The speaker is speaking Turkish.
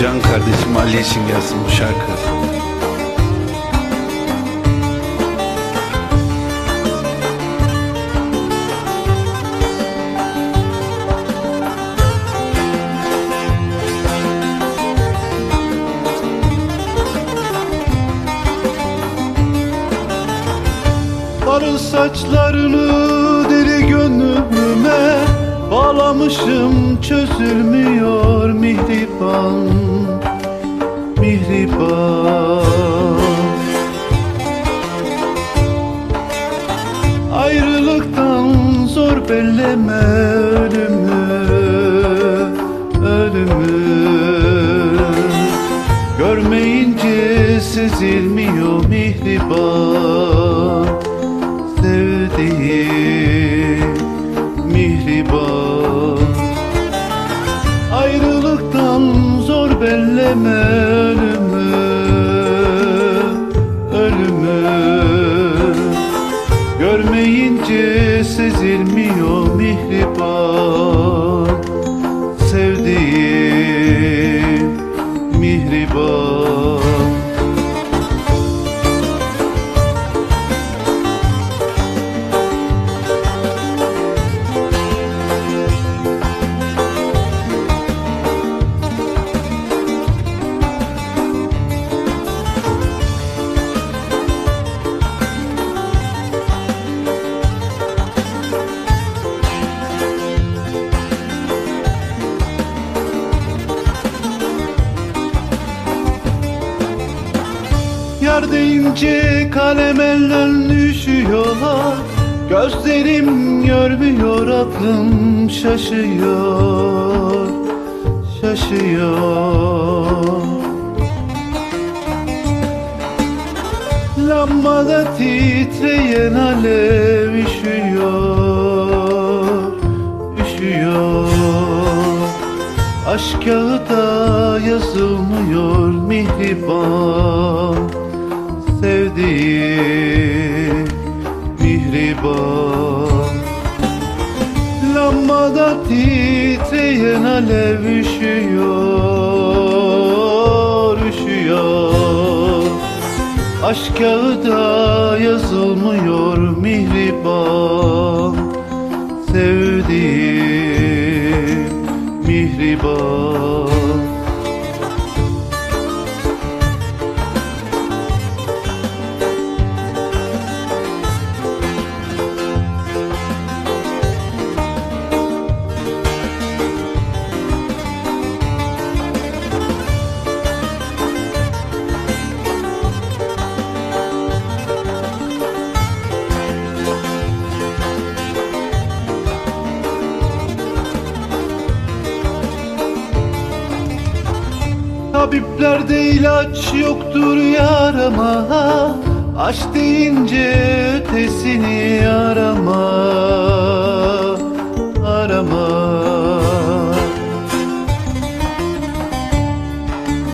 can kardeşim Ali için gelsin bu şarkı. Sarı saçlarını deli gönlüme Bağlamışım çözülmüyor zor belleme ölümü Ölümü? Görmeyince sezilmiyor mihriban Sevdiğim mihriban sezilmiyor Yar deyince kalem elden düşüyorlar. Gözlerim görmüyor aklım şaşıyor Şaşıyor. Lambada titreyen alev üşüyor Üşüyor. Aşk kağıda yazılmıyor mihriban Sevdiğim mihriban. Lambada titreyen alev üşüyor Üşüyor. Aşk kağıda yazılmıyor mihriban. Sevdiğim mihriban Tabiplerde ilaç yoktur yarama. Aşk deyince ötesini arama